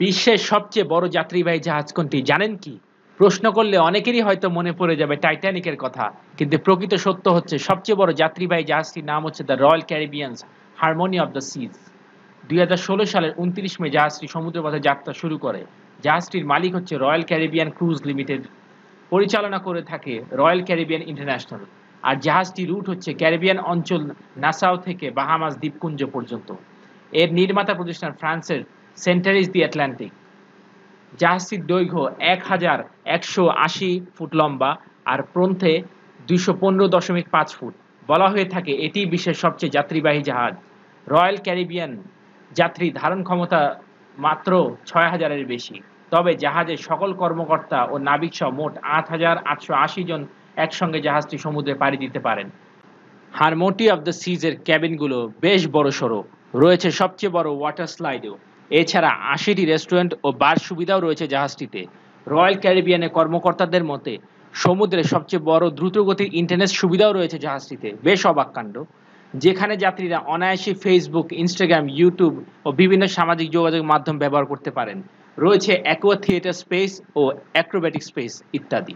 বিশ্বের সবচেয়ে বড় যাত্রীবাহী জাহাজ কোনটি? জানেন কি? প্রশ্ন করলে অনেকেরই হয়তো মনে পড়ে যাবে টাইটানিকের কথা। কিন্তু প্রকৃত সত্য হচ্ছে সবচেয়ে বড় যাত্রীবাহী জাহাজটির নাম হচ্ছে the royal Caribbean's harmony of the seas. দুই সালের উনত্রিশ মে জাহাজটি সমুদ্রপথে যাত্রা শুরু করে। জাহাজটির মালিক হচ্ছে রয়্যাল ক্যারিবিয়ান ক্রুজ লিমিটেড। পরিচালনা করে থাকে রয়্যাল ক্যারিবিয়ান ইন্টারন্যাশনাল। আর জাহাজটি রুট হচ্ছে ক্যারিবিয়ান অঞ্চল নাসাও থেকে বাহামাস দ্বীপপুঞ্জ পর্যন্ত। এর নির্মাতা প্রতিষ্ঠান ফ্রান্সের সেন্টারিজ দি অ্যাটলান্টিক জাহাজটির দৈর্ঘ্য এক হাজার একশো আশি ফুট লম্বা আর প্রন্থে দুইশো পনেরো দশমিক পাঁচ ফুট। বলা হয়ে থাকে এটি বিশ্বের সবচেয়ে যাত্রীবাহী জাহাজ। রয়্যাল ক্যারিবিয়ান যাত্রী ধারণ ক্ষমতা মাত্র ছয় হাজারের বেশি। তবে জাহাজের সকল কর্মকর্তা ও নাবিক সহ মোট আট হাজার আটশো আশি জন একসঙ্গে জাহাজটি সমুদ্রে পাড়ি দিতে পারেন। হারমোটি অফ দ্য সিজের ক্যাবিনগুলো বেশ বড় সড়ো রয়েছে সবচেয়ে বড় ওয়াটার স্লাইডও এছাড়া আশিটি রেস্টুরেন্ট ও বার সুবিধাও রয়েছে জাহাজটিতে। রয়্যাল ক্যারিবিয়ানের কর্মকর্তাদের মতে সমুদ্রে সবচেয়ে বড় দ্রুতগতির ইন্টারনেট সুবিধাও রয়েছে জাহাজটিতে। বেশ অবাক কাণ্ড। যেখানে যাত্রীরা অনায়াসে ফেসবুক ইনস্টাগ্রাম ইউটিউব ও বিভিন্ন সামাজিক যোগাযোগ মাধ্যম ব্যবহার করতে পারেন। রয়েছে অ্যাকোয়া থিয়েটার স্পেস ও অ্যাক্রোব্যাটিক স্পেস ইত্যাদি।